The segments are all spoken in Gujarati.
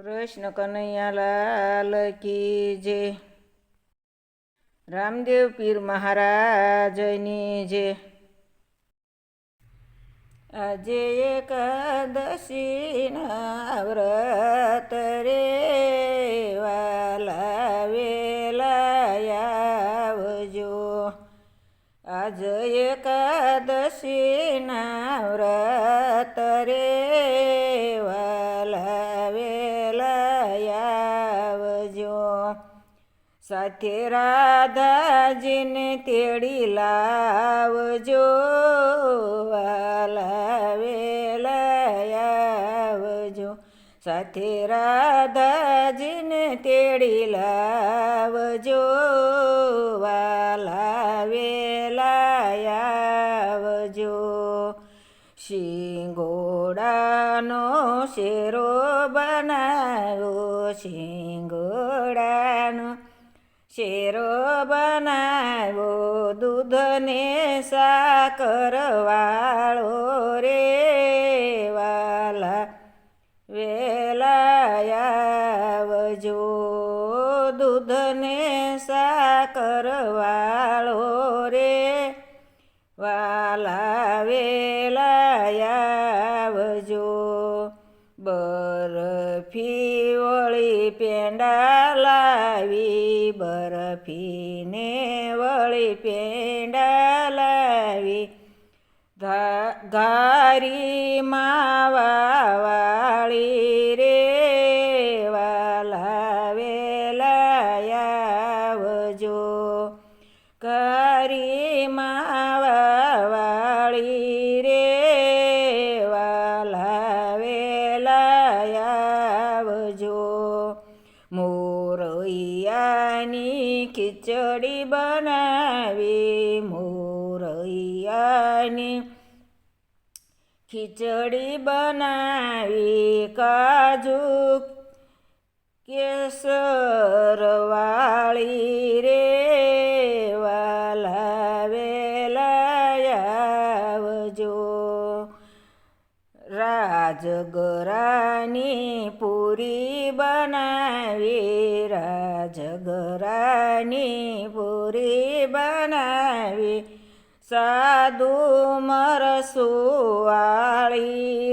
કૃષ્ણ કનૈયાલાલ કી જે. રામદેવ પીર મહારાજની જે. આજે એકાદશીના વ્રત રે વાલા વેલા આવજો આજ એકાદશીના સાથે રાધાજીને તેડી લાવજો આવજો. સાથે રાધાજીને તેડી લાવજો આવજો. શિંગોડાનો શેરો બનાવો શિંગોડાનો શેરો બનાવ્યો દૂધને સાકર વાળો રે વાલા. વેલાયાવજો દૂધને સાકર વાળો રે વાલા. વેલાયાવજો બરફી વળી પેંડા લાવી બરફીને વળી પેંડા લાવી. ધા- ઘારી માવા આવજો મોરૈયાની ખીચડી બનાવી, મોરૈયાની ખીચડી બનાવી કાજુ કેસર વાળી રે વાલા વેલા આવજો. રાજગરાની પૂરી પૂરી બનાવી સાધુ મરસુવાળી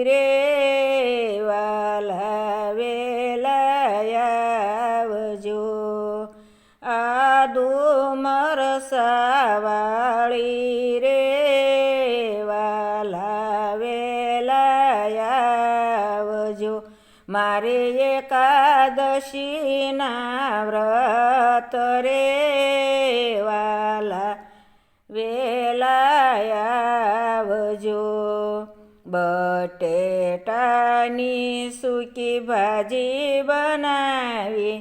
રે વાલા વેલા આવજો આદુ મરસાવાળી મારે એકાદશીના વ્રત રે વાલા વેલાયાવજો બટેટાની સૂકી ભાજી બનાવી,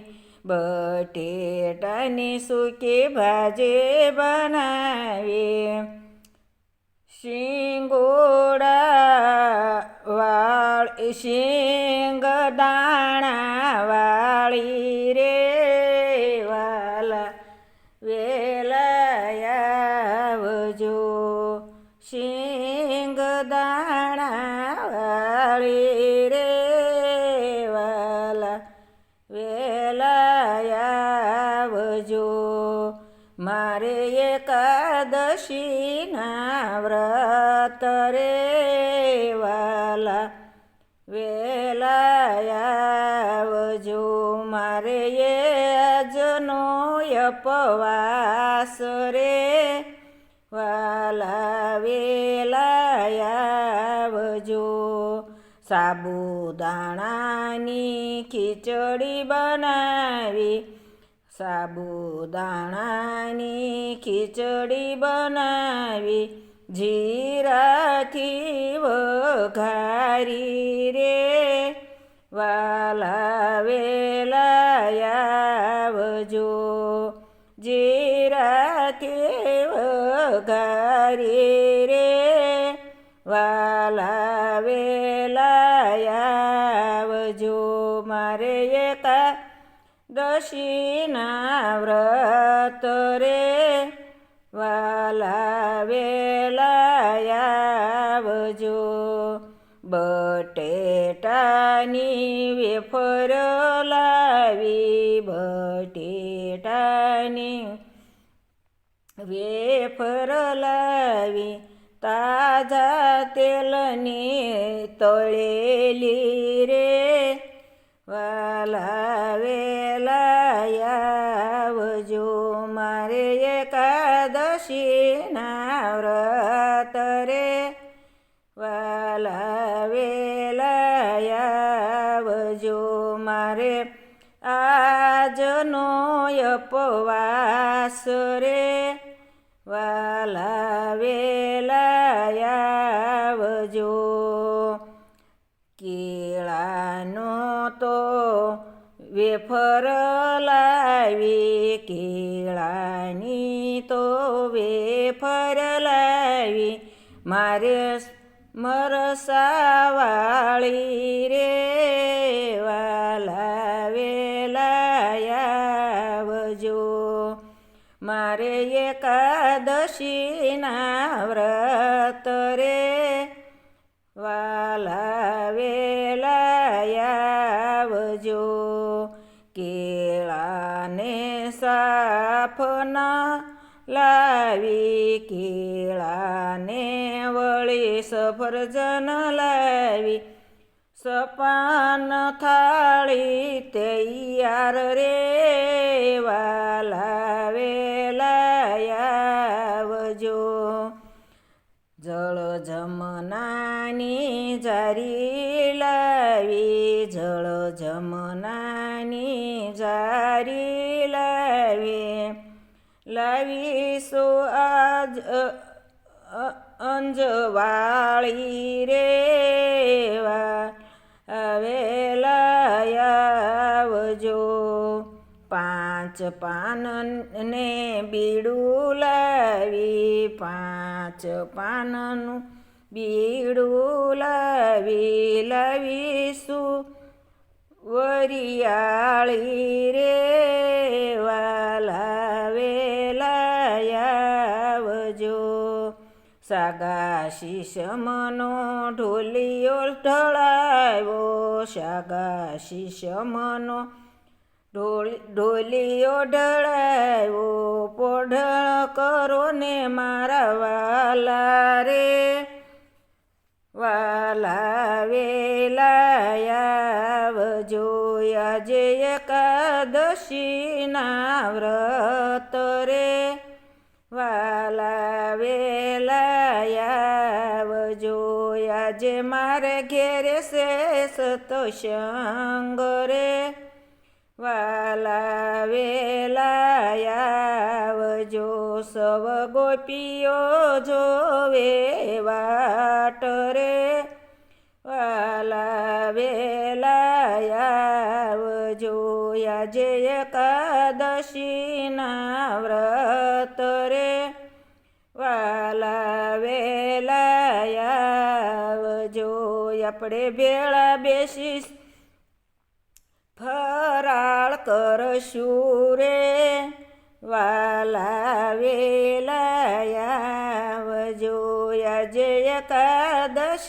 બટેટાની સૂકી ભાજી બનાવી, શિંગોડા વાળ શિંગ દાણા વાળી રે વાલા વેલા સિંગ શિંગ દાણા વાળી રે વાલા વેલા મારે એકાદશીના વ્રત રે આવજો મારે એ આજનો અપવાસ રે. વાલા વેલા આવજો. સાબુદાણાની ખીચડી બનાવી. સાબુદાણાની ખીચડી બનાવી. જીરાથી વઘારી રે. વાલા વેલા જીરાથી ઘરી રે? વાલા વેલા આવજો મારે એક દશીના વ્રત રે. વાલા વેલા આવજો બટેટા કેળાની વેફર લાવી, બટેટાની વેફર લાવી તાજા તેલની તળેલી રે. વાલા વેલા આવજો મારે એકાદશીના વ્રત રે. વાલા વેલા આવજો મારે આજનો અપવાસ રે. વાલા વેલા કેળાનો તો વેફર લાવી, કેળાની તો વેફર લાવી, મારે મરસાવાળી રે વાલા વેલા આવજો મારે એકાદશીના વ્રત રે વાલા વેલા આવજો કેળાને સાફના લાવી કેળાને વળી સફરજન લાવી સપાન થાળી તૈયાર રે વાલા વેલા આવજો. જળ જમનાની જારી લાવી, જળ જમનાની જારી લાવી. લાવીશું આજ અંજવાળી રે પાંચ પાનને બીડું લાવી, પાંચ પાનનું બીડું લાવી લાવીશું. વરિયાળી રે વાલાવે વેલા આવજો સાગા શીશમનો ઢોલિયો ઢળાવ્યો. સાગા શીશમનો ઢોલ ઢોલિયો ઢળાવ્યો પોઢળ કરો ને મારા વાલા રે. વાલા વેલા જોયા આજે એકાદશીના વ્રત રે. વાલા વેલા જોયા આજે મારે ઘેરે છે સતસંગ રે. વાલા વેલા આવજો સવ ગોપીઓ જોવે વાટ રે. વાલા વેલા આવજો આજે એકાદશીના વ્રત રે. વાલા વેલા આવજો આપણે ભેળા બેસી ફરાળ કરશું રે વાલા વેલા આવજો આજે એકાદશીના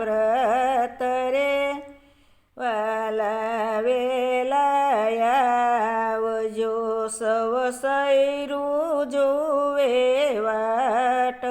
વ્રત રે વાલા વેલા આવજો સવ સૈરું જોવે વાટ